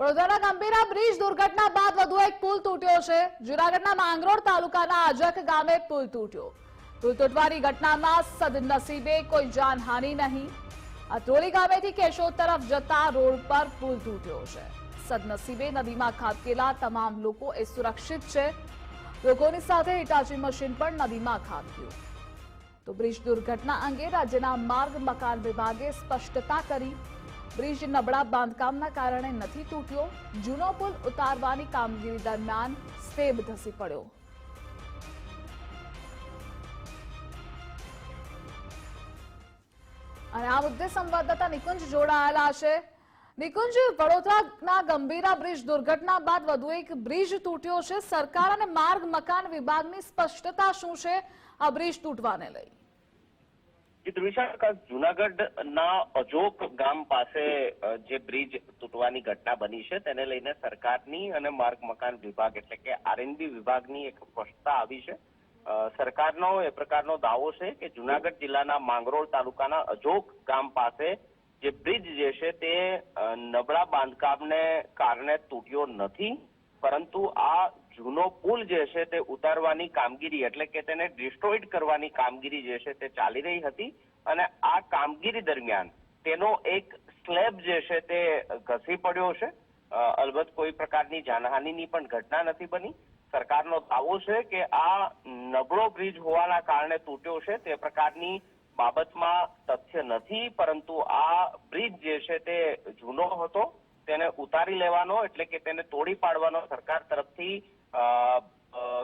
વડોદરાના ગંભીરા બ્રિજ દુર્ઘટના બાદ વધુ એક પુલ તૂટ્યો છે. જુનાગઢના માંગરોળ તાલુકાના આજક ગામે પુલ તૂટ્યો. પુલ તૂટવાની ઘટનામાં સદનસીબે કોઈ જાનહાનિ નહીં. અત્રોલી ગામેથી કેશોદ તરફ જતા રોડ પર પુલ તૂટ્યો છે. સદનસીબે નદીમાં ખાબકેલા તમામ લોકો એ સુરક્ષિત છે. લોકોની સાથે હિટાચી મશીન પણ નદીમાં ખાબક્યું. તો બ્રિજ દુર્ઘટના અંગે રાજ્યના માર્ગ મકાન વિભાગે સ્પષ્ટતા કરી. બ્રિજ નબળા બાંધકામના કારણે નથી તૂટ્યો. જૂનો પુલ ઉતારવાની કામગીરી દરમિયાન સ્ટેબ ધસી પડ્યો. અને આ મુદ્દે સંવાદદાતા નિકુંજ જોડાયેલા છે. નિકુંજ, વડોદરાના ગંભીરા બ્રિજ દુર્ઘટના બાદ વધુ એક બ્રિજ તૂટ્યો છે. સરકાર અને માર્ગ મકાન વિભાગની સ્પષ્ટતા શું છે? આ બ્રિજ તૂટવાને લઈ. જી ધ્રુવિશા જુનાગઢના અજોક ગામ પાસે જે બ્રિજ તૂટવાની ઘટના બની છે, તેને લઈને સરકારની અને માર્ગ મકાન વિભાગ એટલે કે આરએનબી વિભાગની એક સ્પષ્ટતા આવી છે. સરકારનો એ પ્રકારનો દાવો છે કે જુનાગઢ જિલ્લાના માંગરોળ તાલુકાના અજોક ગામ પાસે જે બ્રિજ જે છે તે નબળા બાંધકામને કારણે તૂટ્યો નથી. પરંતુ આ જૂનો પુલ જે છે તે ઉતારવાની કામગીરી એટલે કે તેને ડિસ્ટ્રોઇડ કરવાની કામગીરી જે છે તે ચાલી રહી હતી અને આ કામગીરી દરમિયાન તેનો એક સ્લેબ જે છે તે ઘસી પડ્યો છે. અલબત્ત કોઈ પ્રકારની જાનહાનિની પણ ઘટના નથી બની. સરકારનો દાવો છે કે આ નબળો બ્રિજ હોવાના કારણે તૂટ્યો છે. તે પ્રકારની બાબતમાં તથ્ય નથી, પરંતુ આ બ્રિજ જે છે તે જૂનો હતો. તેને ઉતારી લેવાનો, એટલે કે તેને તોડી પાડવાનો સરકાર તરફથી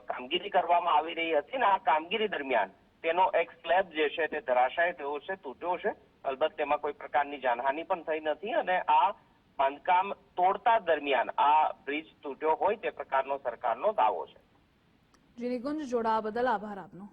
કામગીરી કરવામાં આવી રહી હતી ને આ કામગીરી દરમિયાન તેનો એક સ્લેબ જે છે તે ધરાશાય થયો છે, તૂટ્યો છે. અલબત્ત તેમાં કોઈ પ્રકારની જાનહાનિ પણ થઈ નથી અને આ બાંધકામ તોડતા દરમિયાન આ બ્રિજ તૂટ્યો હોય તે પ્રકારનો સરકારનો દાવો છે. જોડાવા બદલ આભાર આપનો.